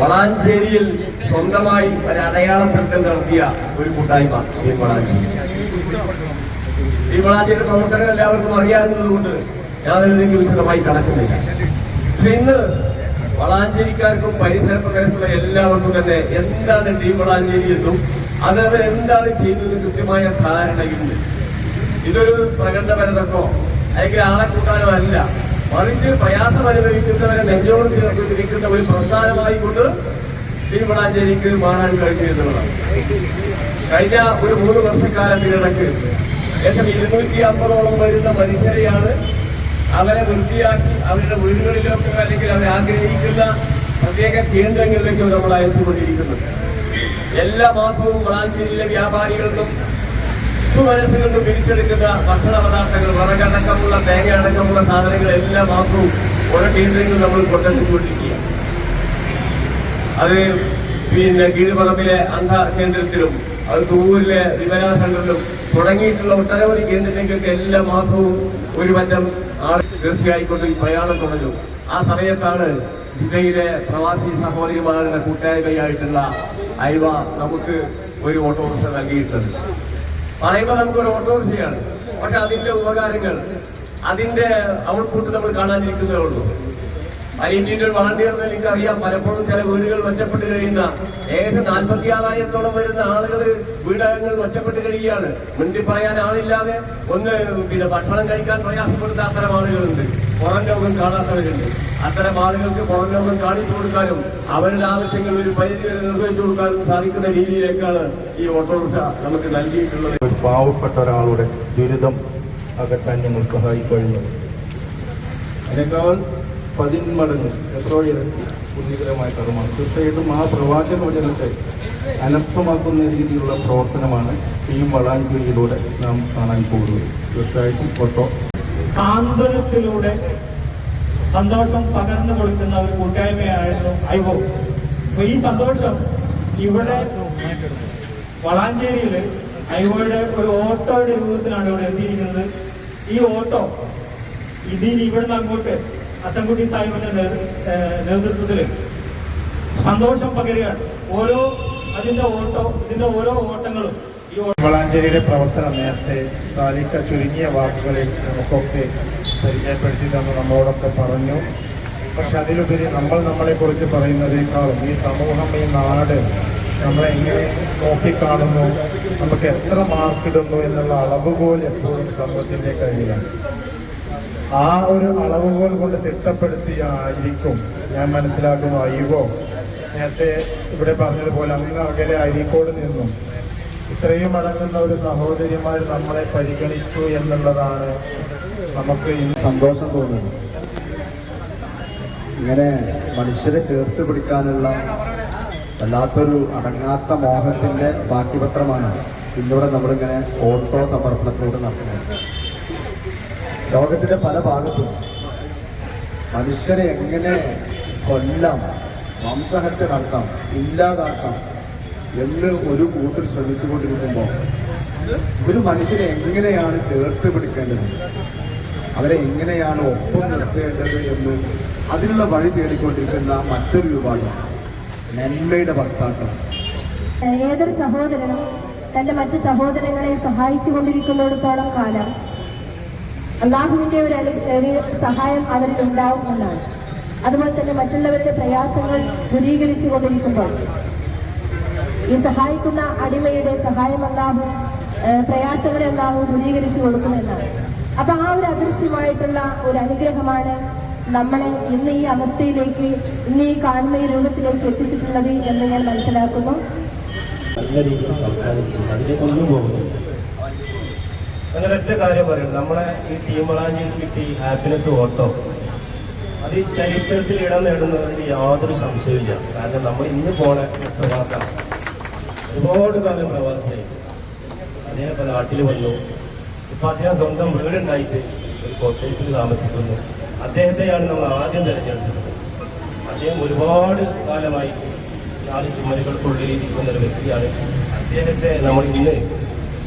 വളാഞ്ചേരിയിൽ സ്വന്തമായി ഒരു അടയാളപ്പെടുത്തൽ നടത്തിയ ഒരു കൂട്ടായ്മ ഈ വളാഞ്ചേരി. ഈ വളാഞ്ചേരി പ്രവർത്തകർ എല്ലാവർക്കും അറിയാവുന്നതുകൊണ്ട് ഞാൻ അതിലേക്ക് വിശദമായി കടക്കുന്നില്ല പക്ഷെ ഇന്ന് വളാഞ്ചേരിക്കാർക്കും പരിസര എല്ലാവർക്കും തന്നെ എന്താണ് ടീം വളാഞ്ചേരി എന്നും അതത് എന്താണ് ചെയ്തത് കൃത്യമായ ധാരണയുണ്ട്. ഇതൊരു പ്രകടനപരതക്കോ അല്ലെങ്കിൽ ആളെ കൂട്ടാനോ അല്ല. മറിച്ച് പ്രയാസം അനുഭവിക്കുന്നവരെ നെഞ്ചോട് ചേർത്തിരിക്കുന്ന ഒരു പ്രസ്ഥാനമായി കൊണ്ട് ശ്രീമണാഞ്ചേരിക്ക് മാറാൻ കഴിഞ്ഞു എന്നുള്ളതാണ്. കഴിഞ്ഞ ഒരു മൂന്ന് വർഷക്കാലത്തിനിടയ്ക്ക് ഏകദേശം ഇരുന്നൂറ്റി അമ്പതോളം വരുന്ന മനുഷ്യരെയാണ് അവരെ വൃത്തിയാക്കി അവരുടെ വീടുകളിലൊക്കെ അല്ലെങ്കിൽ അവരെ ആഗ്രഹിക്കുന്ന പ്രത്യേക കേന്ദ്രങ്ങളിലേക്ക് നമ്മൾ അയച്ചുകൊണ്ടിരിക്കുന്നത് എല്ലാ മാസവും വളാഞ്ചേരിയിലെ വ്യാപാരികൾക്കും മനസ്സിൽ നിന്ന് പിരിച്ചെടുക്കുന്ന ഭക്ഷണ പദാർത്ഥങ്ങൾ വിറകടക്കമുള്ള തേങ്ങ അടക്കമുള്ള സാധനങ്ങൾ എല്ലാ മാസവും ഓരോ കേന്ദ്രങ്ങളിൽ നമ്മൾ കൊണ്ടെത്തിക്കൊണ്ടിരിക്കുക അത് പിന്നെ കീഴ്പറമ്പിലെ അന്ധ കേന്ദ്രത്തിലും അത് തൂവൂരിലെ വിവരാ സെന്ററിലും തുടങ്ങിയിട്ടുള്ള ഒട്ടനവധി കേന്ദ്രങ്ങളിലേക്ക് എല്ലാ മാസവും ഒരു പറ്റം ആൾ തീർച്ചയായിക്കൊണ്ട് ഈ പ്രയാണം തുടങ്ങും. ആ സമയത്താണ് ജില്ലയിലെ പ്രവാസി സഹോദരിമാരുടെ കൂട്ടായ്മയായിട്ടുള്ള അയവ നമുക്ക് ഒരു ഓട്ടോറിക്ഷ നൽകിയിട്ടുണ്ട് പറയുമ്പോൾ നമുക്കൊരു ഓട്ടോറിക്ഷയാണ്. പക്ഷെ അതിന്റെ ഉപകാരങ്ങൾ അതിന്റെ ഔട്ട്പുട്ട് നമ്മൾ കാണാനിരിക്കുന്നേ ഉള്ളൂ. ഇന്ത്യൻ വളണ്ടിയർ എനിക്ക് അറിയാം പലപ്പോഴും ചില വീടുകൾ ഒറ്റപ്പെട്ട് കഴിയുന്ന ഏകദേശം നാൽപ്പത്തി ആറായിരത്തോളം വരുന്ന ആളുകൾ വീടകങ്ങൾ ഒറ്റപ്പെട്ട് കഴിയുകയാണ്. മുൻപിൽ പറയാൻ ആളില്ലാതെ ഒന്ന് പിന്നെ ഭക്ഷണം കഴിക്കാൻ പ്രയാസപ്പെടുന്ന അത്തരം ആളുകളുണ്ട്. പുറം ലോകം കാണാത്തവരുണ്ട്. അത്തരം ആളുകൾക്ക് പുറം ലോകം കാണിച്ചു കൊടുക്കാനും അവരുടെ ആവശ്യങ്ങൾ ഒരു പരിധി വരെ നിർവഹിച്ചു കൊടുക്കാനും സാധിക്കുന്ന രീതിയിലേക്കാണ് ഈ ഓട്ടോറിക്ഷ നമുക്ക് നൽകിയിട്ടുള്ളത്. ഒരു പാവപ്പെട്ട ഒരാളുടെ ദുരിതം അകറ്റാൻ ഞങ്ങൾ സഹായിക്കഴിഞ്ഞു. അതിനേക്കാൾ പതിന്മടങ്ങ് എത്രയോ പുണ്യകരമായ കർമ്മമാണ്. തീർച്ചയായിട്ടും ആ പ്രവാചക വചനത്തെ അനർത്ഥമാക്കുന്ന രീതിയിലുള്ള പ്രവർത്തനമാണ് ടീം വളാഞ്ചേരിയിലൂടെ നാം കാണാൻ പോകുന്നത്. തീർച്ചയായിട്ടും ഓട്ടോ. സാന്ത്വനത്തിലൂടെ സന്തോഷം പകർന്നു കൊടുക്കുന്ന ഒരു കൂട്ടായ്മയായിരുന്നു ഐവോ. അപ്പൊ ഈ സന്തോഷം ഇവിടെ വളാഞ്ചേരിയിൽ ഐവോയുടെ ഒരു ഓട്ടോയുടെ രൂപത്തിലാണ് ഇവിടെ എത്തിയിരിക്കുന്നത്. ഈ ഓട്ടോ ഇതിന് ഇവിടുന്ന് അങ്ങോട്ട് അസംകുട്ടി സാഹിബിന്റെ നേതൃ- നേതൃത്വത്തിൽ സന്തോഷം പകരുകയാണ്. ഓരോ അതിന്റെ ഓട്ടോ ഇതിന്റെ ഓരോ ഓട്ടങ്ങളും വളാഞ്ചേരിയുടെ പ്രവർത്തനം നേരത്തെ സാലിക്ക ചുരുങ്ങിയ വാക്കുകളിൽ നമുക്കൊക്കെ പരിചയപ്പെടുത്തി തന്നു നമ്മളോടൊക്കെ പറഞ്ഞു. പക്ഷെ അതിലുപരി നമ്മൾ നമ്മളെക്കുറിച്ച് പറയുന്നതിനേക്കാളും ഈ സമൂഹം ഈ നാട് നമ്മളെ എങ്ങനെ നോക്കിക്കാണുന്നു നമുക്ക് എത്ര മാർക്കിടുന്നു എന്നുള്ള അളവുകോൽ എപ്പോഴും സമൂഹത്തിന്റെ കഴിയാണ് ആ ഒരു അളവുകോൽ കൊണ്ട് തിട്ടപ്പെടുത്തിയായിരിക്കും ഞാൻ മനസ്സിലാക്കുന്നു അയ്യോ നേരത്തെ ഇവിടെ പറഞ്ഞതുപോലെ അങ്ങ് അകലെ അരീക്കോട് നിന്നും. ഇത്രയും അടങ്ങുന്ന ഒരു സഹോദരിമാർ നമ്മളെ പരിഗണിച്ചു എന്നുള്ളതാണ് നമുക്ക് ഇന്ന് സന്തോഷം തോന്നുന്നത്. ഇങ്ങനെ മനുഷ്യരെ ചേർത്ത് പിടിക്കാനുള്ള വല്ലാത്തൊരു അടങ്ങാത്ത മോഹത്തിന്റെ ബാക്കിപത്രമാണ് ഇന്നിവിടെ നമ്മളിങ്ങനെ ഓട്ടോ സമർപ്പണത്തിലൂടെ നടത്തുന്നത്. ലോകത്തിന്റെ പല ഭാഗത്തും മനുഷ്യരെ എങ്ങനെ കൊല്ലാം വംശഹത്യ നടത്താം ഇല്ലാതാക്കാം എന്ന് ഒരു കൂട്ടർ ശ്രമിച്ചുകൊണ്ടിരിക്കുമ്പോൾ ഒരു മനുഷ്യനെ എങ്ങനെയാണ് ചേർത്ത് പിടിക്കേണ്ടത്? അവരെ എങ്ങനെയാണ് ഒപ്പം നിർത്തേണ്ടത് എന്ന് അതിനുള്ള വഴി തേടിക്കൊണ്ടിരിക്കുന്ന മറ്റൊരു വിഭാഗം നന്മയുടെ ഭർത്താക്കൾ. ഏതൊരു സഹോദരനും തന്റെ മറ്റ് സഹോദരങ്ങളെ സഹായിച്ചു കൊണ്ടിരിക്കുന്നിടത്തോളം കാലം അള്ളാഹുവിന്റെ ഒരു സഹായം അവരിൽ ഉണ്ടാവും എന്നാണ്. അതുപോലെ തന്നെ മറ്റുള്ളവരുടെ പ്രയാസങ്ങൾ ദുരീകരിച്ചു കൊണ്ടിരിക്കുമ്പോൾ ഈ സഹായിക്കുന്ന അടിമയുടെ സഹായം അല്ലാഹു പ്രയാസങ്ങളെ അല്ലാഹു ദൂരീകരിച്ചു കൊടുക്കുമെന്നാണ്. അപ്പൊ ആ ഒരു അദൃശ്യമായിട്ടുള്ള ഒരു അനുഗ്രഹമാണ് നമ്മളെ ഇന്ന് ഈ അവസ്ഥയിലേക്ക് ഇന്ന് ഈ കാണുന്ന ഈ രൂപത്തിലേക്ക് എത്തിച്ചിട്ടുള്ളത് എന്ന് ഞാൻ മനസ്സിലാക്കുന്നു. നല്ല രീതിയിൽ സംസാരിക്കുന്നു അതിലേക്കൊന്നും പോകുന്നില്ല. അങ്ങനെ ഒറ്റ കാര്യം പറയുന്നത് നമ്മളെ ഈ ടീം വളാഞ്ചേരി കിട്ടി ഹാപ്പിനെസ് ഓട്ടോ അത് ഈ ചരിത്രത്തിൽ ഇടം നേടുന്നതിന് യാതൊരു സംശയമില്ല കാരണം നമ്മൾ ഇന്ന് പോണ പ്രവാസാണ് ഒരുപാട് കാലം പ്രവാസിയായി. അദ്ദേഹം നാട്ടിൽ വന്നു ഇപ്പൊ അദ്ദേഹം സ്വന്തം വീടുണ്ടായിട്ട് ഒരു കോട്ടേജിൽ താമസിക്കുന്നു. അദ്ദേഹത്തെയാണ് നമ്മൾ ആദ്യം തിരഞ്ഞെടുത്തത്. അദ്ദേഹം ഒരുപാട് കാലമായി നാല് ചുമരുകൾക്കുള്ളിൽ ഇരിക്കുന്ന ഒരു വ്യക്തിയാണ്. അദ്ദേഹത്തെ നമ്മൾ ഇന്ന്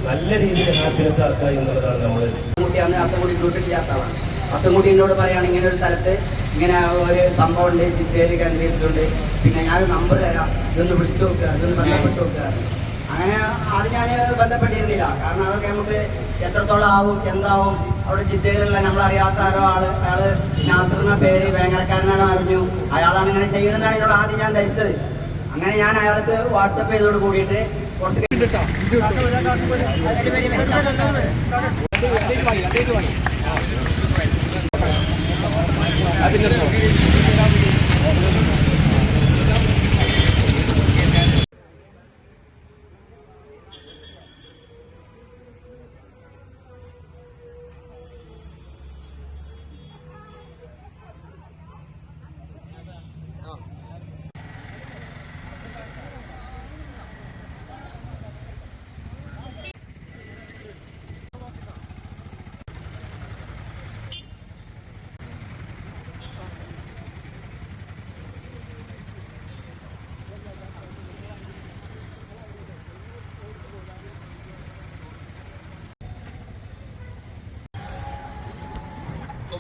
നല്ല രീതിയിൽ ഹാപ്പിനെസ് ആക്കുക എന്നുള്ളതാണ് നമ്മൾ കുട്ടിയാണ് ഗ്രൂപ്പിലില്ലാത്ത ആളാണ് അസംകുട്ടി എന്നോട് പറയുകയാണെങ്കിൽ ഒരു സ്ഥലത്ത് ഇങ്ങനെ ഒരു സംഭവം ഉണ്ട് ജില്ലയിൽ കേന്ദ്രീകരിച്ചുകൊണ്ട്. പിന്നെ ഞാൻ നമ്പർ തരാം. ഇതൊന്ന് വിളിച്ചു നോക്കുക ഇതൊന്ന് ബന്ധപ്പെട്ട് നോക്കുക അങ്ങനെ അത് ഞാൻ ബന്ധപ്പെട്ടിരുന്നില്ല. കാരണം അതൊക്കെ നമുക്ക് എത്രത്തോളം ആവും എന്താവും അവിടെ ജില്ലയിലുള്ള നമ്മളറിയാത്ത ആരോ ആൾ അയാൾ നാസർ എന്ന പേര് വേങ്ങരക്കാരനാണ് അറിഞ്ഞു. അയാളാണ് ഇങ്ങനെ ചെയ്യണമെന്നാണ് ഇതിനോട് ആദ്യം ഞാൻ ധരിച്ചത്. അങ്ങനെ ഞാൻ അയാൾക്ക് വാട്സപ്പ് ചെയ്തോട് കൂടിയിട്ട് കുറച്ച് ഇപ്പൊ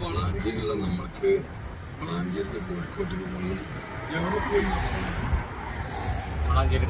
വളാഞ്ചേരിയുള്ള നമ്മൾക്ക് വളാഞ്ചേരി കോഴിക്കോട്ട് പോയി എവിടെ പോയി? വളാഞ്ചേരി